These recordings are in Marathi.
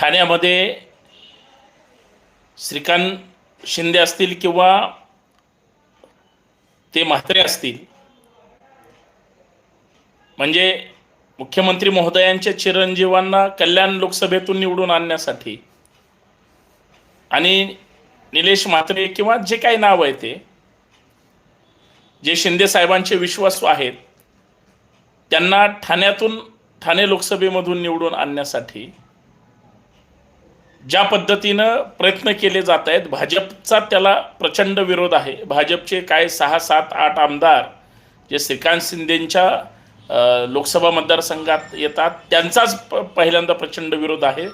ठाण्यामध्ये श्रीकांत शिंदे असतील किंवा ते म्हात्रे असतील म्हणजे मुख्यमंत्री महोदयांच्या चिरंजीवांना कल्याण लोकसभेतून निवडून आणण्यासाठी आणि निलेश म्हात्रे किंवा जे काही नाव आहे ते जे शिंदे साहेबांचे विश्वासू आहेत त्यांना ठाण्यातून ठाणे लोकसभेमधून निवडून आणण्यासाठी ज्या पद्धतीनं प्रयत्न केले जात आहेत भाजपचा त्याला प्रचंड विरोध आहे. भाजपचे काय सहा सात आठ आमदार जे श्रीकांत शिंदेंच्या लोकसभा मतदारसंघात येतात त्यांचाच प पहिल्यांदा प्रचंड विरोध आहे.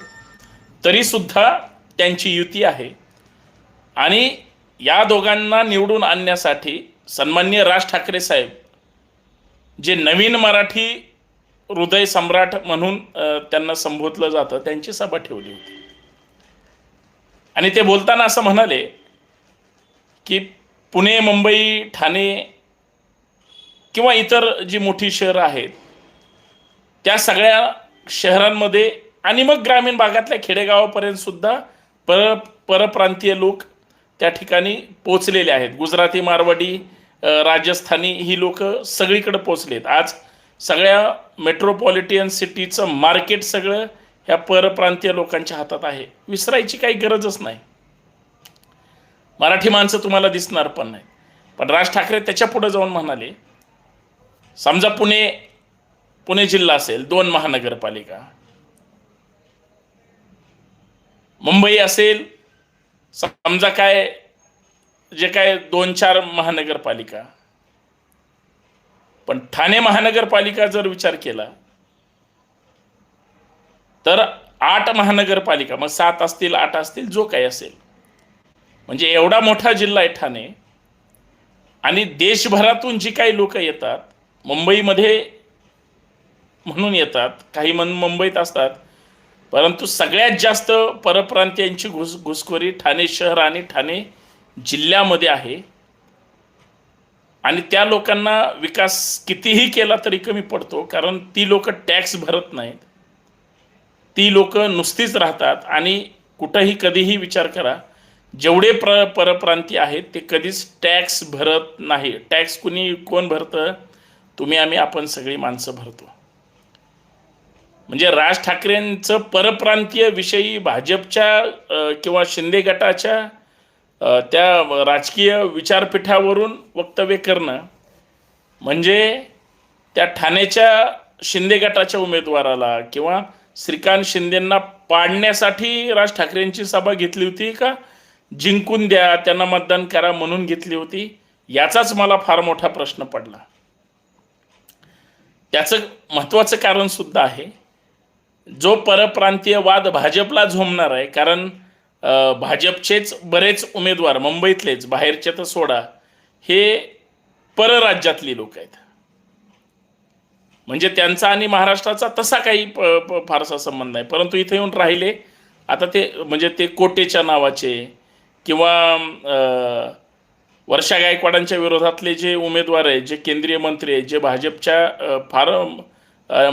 तरीसुद्धा त्यांची युती आहे. आणि या दोघांना निवडून आणण्यासाठी सन्मान्य राज ठाकरे साहेब जे नवीन मराठी हृदय सम्राट म्हणून त्यांना संबोधलं जातं त्यांची सभा ठेवली होती. आणि ते बोलताना असं म्हणाले की पुणे मुंबई ठाणे किंवा इतर जी मोठी शहरं आहेत त्या सगळ्या शहरांमध्ये आणि मग ग्रामीण भागातल्या खेडेगावापर्यंत सुद्धा पर परप्रांतीय लोक त्या ठिकाणी पोचलेले आहेत. गुजराती मारवाडी राजस्थानी ही लोक सगळीकडे पोचलेत आज सगळ्या मेट्रोपॉलिटियन सिटीचं मार्केट सगळं ह्या परप्रांतीय लोकांच्या हातात आहे. विसरायची काही गरजच नाही. मराठी माणसं तुम्हाला दिसणार पण नाही. पण राज ठाकरे त्याच्या पुढे जाऊन म्हणाले समजा पुणे पुणे जिल्हा असेल दोन महानगरपालिका. मुंबई असेल समजा काय जे काय दोन चार महानगरपालिका. पण ठाणे महानगरपालिका जर विचार केला तर आठ महानगरपालिका मग सात असतील आठ असतील जो काही असेल. म्हणजे एवढा मोठा जिल्हा आहे ठाणे. आणि देशभरातून जी काही लोक येतात मुंबईमध्ये म्हणून येतात काही मन मुंबईत असतात परंतु सगळ्यात जास्त परप्रांतीयांची घुस घुसखोरी ठाणे शहर आणि ठाणे जिल्ह्यामध्ये आहे. आणि त्या लोकांना विकास कितीही केला तरी कमी पडतो कारण ती लोक टॅक्स भरत नाहीत. ती लोक नुसतीच राहतात. आणि कुठंही कधीही विचार करा जेवढे प्र परप्रांती आहेत ते कधीच टॅक्स भरत नाही. टॅक्स कुणी कोण भरतं? तुम्ही आम्ही आपण सगळी माणसं भरतो. म्हणजे राज ठाकरेंचं परप्रांतीय विषयी भाजपच्या किंवा शिंदे गटाच्या त्या राजकीय विचारपीठावरून वक्तव्य करणं म्हणजे त्या ठाण्याच्या शिंदे गटाच्या उमेदवाराला किंवा श्रीकांत शिंदेंना पाडण्यासाठी राज ठाकरेंची सभा घेतली होती का? जिंकून द्या त्यांना मतदान करा म्हणून घेतली होती. याचाच मला फार मोठा प्रश्न पडला. त्याचं महत्त्वाचं कारण सुद्धा आहे. जो परप्रांतीय वाद भाजपला झोमणार आहे कारण भाजपचेच बरेच उमेदवार मुंबईतलेच बाहेरचे तर सोडा हे परराज्यातली लोक आहेत. म्हणजे त्यांचा आणि महाराष्ट्राचा तसा काही फारसा संबंध नाही. परंतु इथे येऊन राहिले. आता ते म्हणजे ते कोटेच्या नावाचे किंवा वर्षा गायकवाडांच्या विरोधातले जे उमेदवार आहेत जे केंद्रीय मंत्री आहेत जे भाजपच्या फार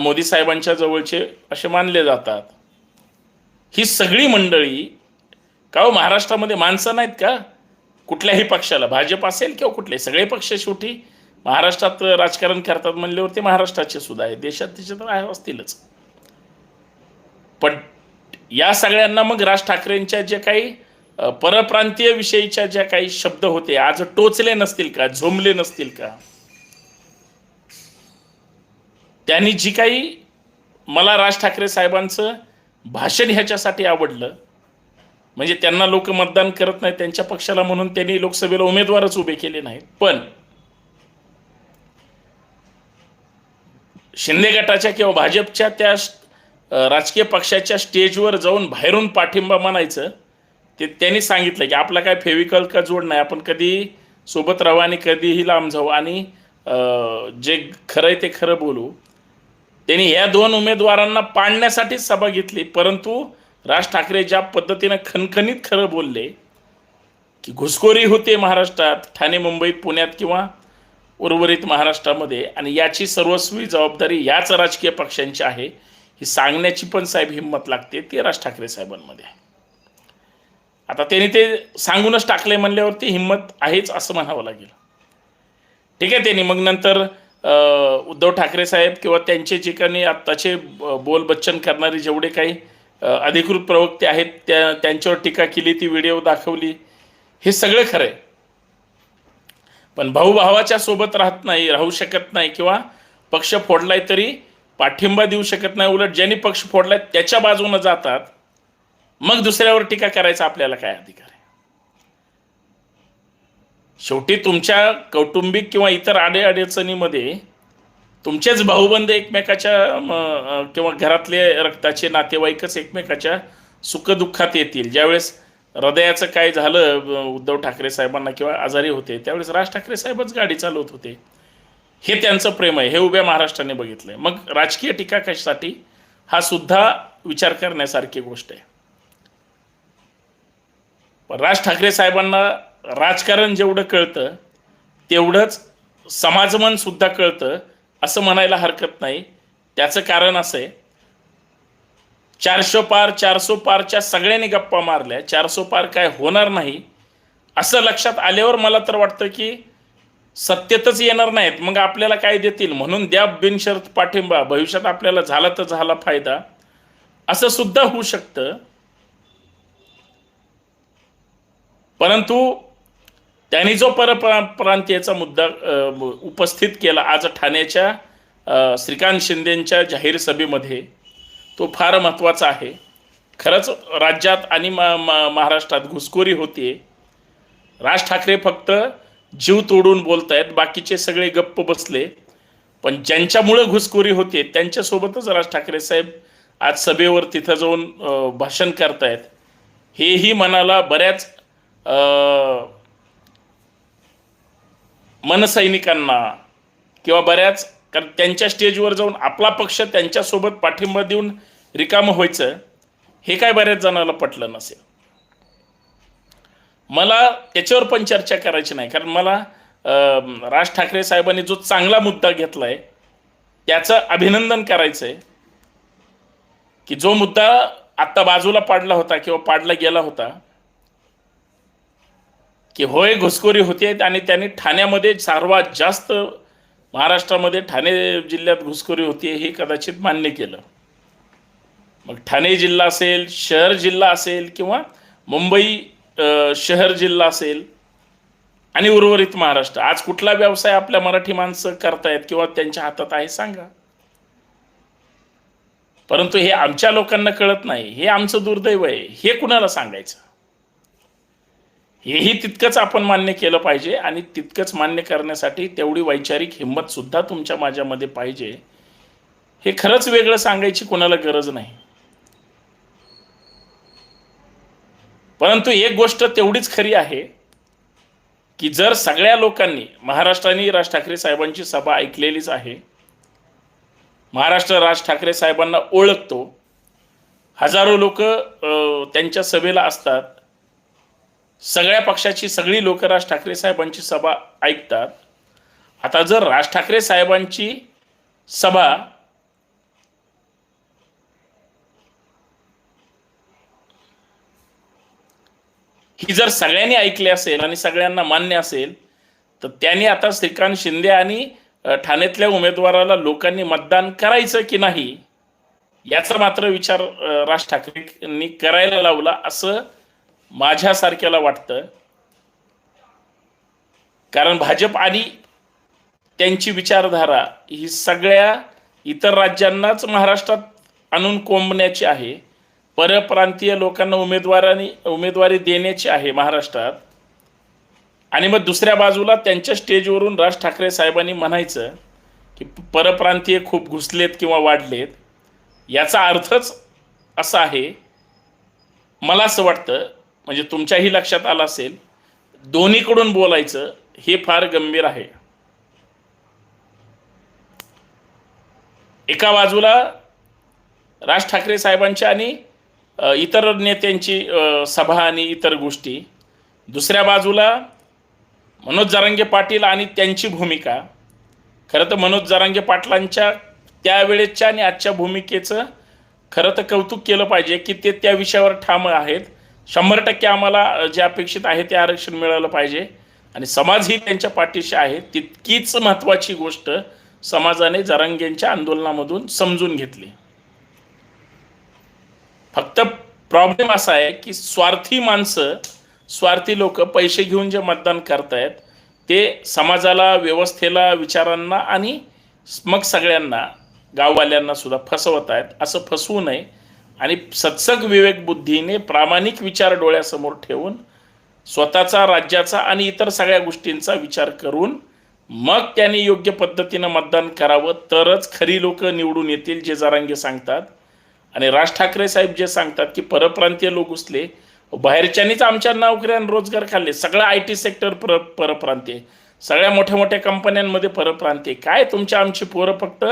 मोदी साहेबांच्या जवळचे असे मानले जातात. ही सगळी मंडळी का हो महाराष्ट्रामध्ये माणसं नाहीत का? कुठल्याही पक्षाला. भाजप असेल किंवा कुठले सगळे पक्ष शेवटी महाराष्ट्रात राजकारण करतात म्हणल्यावर ते महाराष्ट्राचे सुद्धा आहे. देशात तिचे तर आहे असतीलच. पण या सगळ्यांना मग राज ठाकरेंच्या जे काही परप्रांतीय विषयीच्या ज्या काही शब्द होते आज टोचले नसतील का? झोंबले नसतील का? त्यांनी जी काही मला राज ठाकरे साहेबांचं भाषण ह्याच्यासाठी आवडलं म्हणजे त्यांना लोक मतदान करत नाही त्यांच्या पक्षाला म्हणून त्यांनी लोकसभेला उमेदवारच उभे केले नाहीत. पण शिंदे गटाच्या किंवा भाजपच्या त्या राजकीय पक्षाच्या स्टेजवर जाऊन बाहेरून पाठिंबा म्हणायचं ते त्यांनी सांगितलं की आपला काय फेविकल का जोड नाही आपण कधी सोबत राहू आणि कधीही लांब जाऊ. आणि जे खरं आहे ते खरं बोलू. त्यांनी ह्या दोन उमेदवारांना पाडण्यासाठीच सभा घेतली परंतु राज ठाकरे ज्या पद्धतीनं खणखणीत खरं बोलले की घुसखोरी होते महाराष्ट्रात ठाणे मुंबईत पुण्यात किंवा उर्वरित महाराष्ट्रामध्ये आणि याची सर्वस्वी जबाबदारी याच राजकीय पक्षांची आहे ही सांगण्याची पण साहेब हिंमत लागते ती राज ठाकरे साहेबांमध्ये आहे. आता त्यांनी ते सांगूनच टाकले म्हणल्यावरती हिंमत आहेच असं म्हणावं लागेल. ठीक आहे त्यांनी मग नंतर उद्धव ठाकरे साहेब किंवा त्यांचे जे काही आत्ताचे बोल बच्चन करणारे जेवढे काही अधिकृत प्रवक्ते आहेत त्या त्यांच्यावर टीका केली ती व्हिडिओ दाखवली हे सगळं खरं आहे. पण भाऊ भावाच्या सोबत राहत नाही राहू शकत नाही किंवा पक्ष फोडलाय तरी पाठिंबा देऊ शकत नाही. उलट ज्यांनी पक्ष फोडलाय त्याच्या बाजूनं जातात. मग दुसऱ्यावर टीका करायचा आपल्याला काय अधिकार आहे? शेवटी तुमच्या कौटुंबिक किंवा इतर अडीअडचणीमध्ये तुमचेच भाऊबंद एकमेकाच्या किंवा घरातले रक्ताचे नातेवाईकच एकमेकाच्या सुखदुःखात येतील. ज्यावेळेस हृदयाचं काय झालं उद्धव ठाकरे साहेबांना किंवा आजारी होते त्यावेळेस राज ठाकरे साहेबच गाडी चालवत होते. हे त्यांचं प्रेम आहे हे उभ्या महाराष्ट्राने बघितलंय. मग राजकीय टीका कशासाठी हा सुद्धा विचार करण्यासारखी गोष्ट आहे. पण राज ठाकरे साहेबांना राजकारण जेवढं कळतं तेवढंच समाजमन सुद्धा कळतं असं म्हणायला हरकत नाही. त्याचं कारण असं आहे चारशो पार चारसो पारच्या सगळ्यांनी गप्पा मारल्या. चारसो पार काय होणार नाही. असं लक्षात आल्यावर मला तर वाटतं की सत्तेतच येणार नाहीत. मग आपल्याला काय देतील? म्हणून द्या बिनशर्त पाठिंबा. भविष्यात आपल्याला झाला तर झाला फायदा. असं सुद्धा होऊ शकतं. परंतु त्यांनी जो परप्रांतीयचा मुद्दा उपस्थित केला आज ठाण्याच्या श्रीकांत शिंदेंच्या जाहीर सभेमध्ये तो फार महत्त्वाचा आहे. खरंच राज्यात आणि मा मा- महाराष्ट्रात घुसखोरी होते राज ठाकरे फक्त जीव तोडून बोलत आहेत बाकीचे सगळे गप्प बसले. पण ज्यांच्यामुळं घुसखोरी होते त्यांच्यासोबतच राज ठाकरे साहेब आज सभेवर तिथं जाऊन भाषण करतायत. हेही मनाला बऱ्याच मनसैनिकांना किंवा बऱ्याच कारण त्यांच्या स्टेजवर जाऊन आपला पक्ष त्यांच्यासोबत पाठिंबा देऊन रिकामं व्हायचं हे काय बऱ्याच जणाला पटलं नसेल. मला त्याच्यावर पण चर्चा करायची नाही कारण मला राज ठाकरे साहेबांनी जो चांगला मुद्दा घेतला आहे त्याचं अभिनंदन करायचं आहे की जो मुद्दा आत्ता बाजूला पाडला होता किंवा पाडला गेला होता की होय घुसखोरी होते आणि त्यांनी ठाण्यामध्ये सर्वात जास्त महाराष्ट्रामध्ये ठाणे जिल्ह्यात घुसखोरी होती हे कदाचित मान्य केलं. मग ठाणे जिल्हा असेल शहर जिल्हा असेल किंवा मुंबई शहर जिल्हा असेल आणि उर्वरित महाराष्ट्र आज कुठला व्यवसाय आपल्या मराठी माणसं करतायत किंवा त्यांच्या हातात आहे सांगा. परंतु हे आमच्या लोकांना कळत नाही हे आमचं दुर्दैव आहे हे कुणाला सांगायचं? हेही तितकंच आपण मान्य केलं पाहिजे आणि तितकंच मान्य करण्यासाठी तेवढी वैचारिक हिंमत सुद्धा तुमच्या माझ्यामध्ये पाहिजे. हे खरंच वेगळं सांगायची कोणाला गरज नाही. परंतु एक गोष्ट तेवढीच खरी आहे की जर सगळ्या लोकांनी महाराष्ट्राने राज ठाकरे साहेबांची सभा ऐकलेलीच आहे महाराष्ट्र राज ठाकरे साहेबांना ओळखतो हजारो लोक त्यांच्या सभेला असतात सगळ्या पक्षाची सगळी लोक राज ठाकरे साहेबांची सभा ऐकतात. आता जर राज ठाकरे साहेबांची सभा ही जर सगळ्यांनी ऐकली असेल आणि सगळ्यांना मान्य असेल तर त्यांनी आता श्रीकांत शिंदे आणि ठाण्यातल्या उमेदवाराला लोकांनी मतदान करायचं की नाही याचा मात्र विचार राज ठाकरेंनी करायला लावला असं माझ्यासारख्याला वाटतं. कारण भाजप आणि त्यांची विचारधारा ही सगळ्या इतर राज्यांनाच महाराष्ट्रात आणून कोंबण्याची आहे. परप्रांतीय लोकांना उमेदवारांनी उमेदवारी देण्याची आहे महाराष्ट्रात. आणि मग दुसऱ्या बाजूला त्यांच्या स्टेजवरून राज ठाकरे साहेबांनी म्हणायचं की परप्रांतीय खूप घुसलेत किंवा वाढलेत. याचा अर्थच असा आहे. मला असं वाटतं म्हणजे तुमच्याही लक्षात आलं असेल दोन्हीकडून बोलायचं हे फार गंभीर आहे. एका बाजूला राज ठाकरे साहेबांच्या आणि इतर नेत्यांची सभा आणि इतर गोष्टी. दुसऱ्या बाजूला मनोज जरांगे पाटील आणि त्यांची भूमिका. खरं तर मनोज जरांगे पाटलांच्या त्यावेळेच्या आणि आजच्या भूमिकेचं खरं तर कौतुक केलं पाहिजे की ते त्या विषयावर ठाम आहेत. शंभर टक्के आम्हाला जे अपेक्षित आहे ते आरक्षण मिळालं पाहिजे. आणि समाज ही त्यांच्या पाठीशी आहे तितकीच महत्त्वाची गोष्ट समाजाने जरांगेंच्या आंदोलनामधून समजून घेतली. फक्त प्रॉब्लेम असा आहे की स्वार्थी माणसं स्वार्थी लोक पैसे घेऊन जे मतदान करतायत ते समाजाला व्यवस्थेला विचारांना आणि मग सगळ्यांना गाववाल्यांना सुद्धा फसवत आहेत असं फसवू नये. आणि सत्संग विवेक बुद्धीने प्रामाणिक विचार डोळ्यासमोर ठेवून स्वतःचा राज्याचा आणि इतर सगळ्या गोष्टींचा विचार करून मग त्यांनी योग्य पद्धतीनं मतदान करावं तरच खरी लोक निवडून येतील जे जरांगे सांगतात. आणि राज ठाकरे साहेब जे सांगतात की परप्रांतीय लोक घुसले बाहेरच्यानीच आमच्या नोकऱ्या आणि रोजगार खाल्ले सगळं आय टी सेक्टर पर परप्रांतीय. सगळ्या मोठ्या मोठ्या कंपन्यांमध्ये परप्रांतीय. काय तुमच्या आमची पोरं फक्त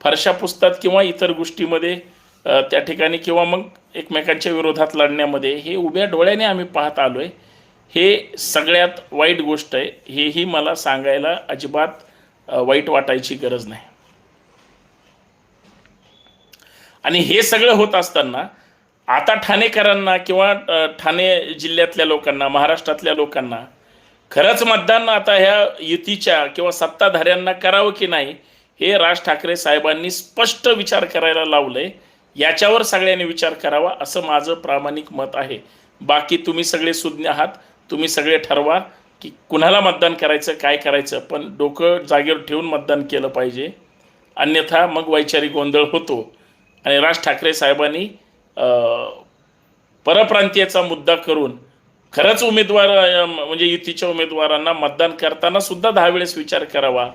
फरशा पुसतात किंवा इतर गोष्टीमध्ये त्या ठिकाणी किंवा मग एकमेकांच्या विरोधात लढण्यामध्ये हे उभ्या डोळ्याने आम्ही पाहत आलो आहे हे सगळ्यात वाईट गोष्ट आहे. हेही मला सांगायला अजिबात वाईट वाटायची गरज नाही. आणि हे सगळं होत असताना आता ठाणेकरांना किंवा ठाणे जिल्ह्यातल्या लोकांना महाराष्ट्रातल्या लोकांना खरंच मतदान आता ह्या युतीच्या किंवा सत्ताधाऱ्यांना करावं की नाही हे राज ठाकरे साहेबांनी स्पष्ट विचार करायला लावलंय. याच्यावर सगळ्यांनी विचार करावा असं माझं प्रामाणिक मत आहे. बाकी तुम्ही सगळे सुज्ञ आहात तुम्ही सगळे ठरवा की कुणाला मतदान करायचं काय करायचं पण डोकं जागेवर ठेवून मतदान केलं पाहिजे. अन्यथा मग वैचारिक गोंधळ होतो. आणि राज ठाकरे साहेबांनी अं, परप्रांतीयाचा मुद्दा करून खरंच उमेदवार म्हणजे युतीच्या उमेदवारांना मतदान करताना सुद्धा दहा वेळेस विचार करावा.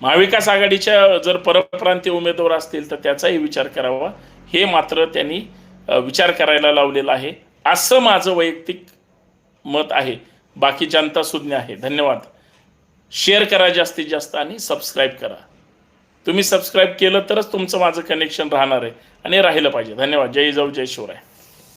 महाविकास आघाडीच्या जर परप्रांतीय उमेदवार असतील तर त्याचाही विचार करावा. हे मात्र त्यांनी विचार करायला लावलेला आहे. असं माझं वैयक्तिक मत आहे. बाकी जनता सुज्ञ आहे. धन्यवाद. शेअर करा जास्तीत जास्त आणि सबस्क्राईब करा. तुम्ही सबस्क्राईब केलं तरच तुमचं माझं कनेक्शन राहणार आहे आणि राहिलं पाहिजे. धन्यवाद. जय जाऊ जय शिवराय.